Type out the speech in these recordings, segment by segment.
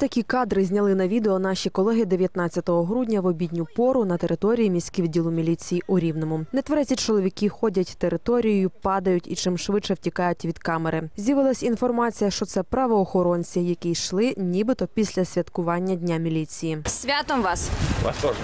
Такі кадри зняли на відео наші колеги 19 грудня в обідню пору на території міського відділу міліції у Рівному. Нетверезі чоловіки ходять територією, падають і чим швидше втікають від камери. З'явилась інформація, що це правоохоронці, які йшли нібито після святкування дня міліції. Святом вас. Вас теж.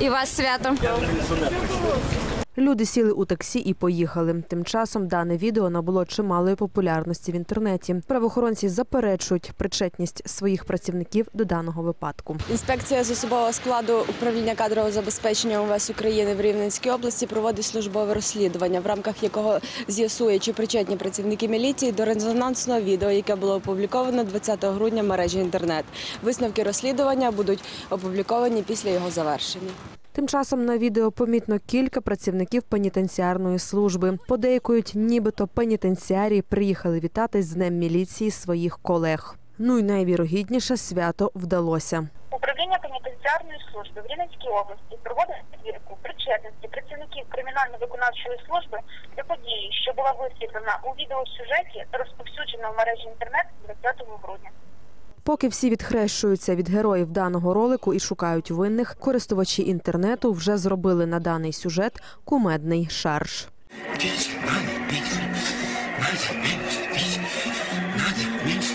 І вас святом. Люди сіли у таксі і поїхали. Тим часом дане відео набуло чималої популярності в інтернеті. Правоохоронці заперечують причетність своїх працівників до даного випадку. Інспекція з особового складу управління кадрового забезпечення УВС України в Рівненській області проводить службове розслідування, в рамках якого з'ясує, чи причетні працівники міліції до резонансного відео, яке було опубліковано 20 грудня в мережі інтернет. Висновки розслідування будуть опубліковані після його завершення. Тим часом на відео помітно кілька працівників пенітенціарної служби. Подейкують, нібито пенітенціарії приїхали вітати з днем міліції своїх колег. Ну й найвірогідніше свято вдалося. Управління пенітенціарної служби в Рівненській області проводить перевірку причетності працівників кримінально-виконавчої служби до події, що була висвітлена у відеосюжеті, розповсюджена в мережі інтернет 20 грудня. Поки всі відхрещуються від героїв даного ролику і шукають винних, користувачі інтернету вже зробили на даний сюжет кумедний шарж. Надо менше, надо менше, надо менше,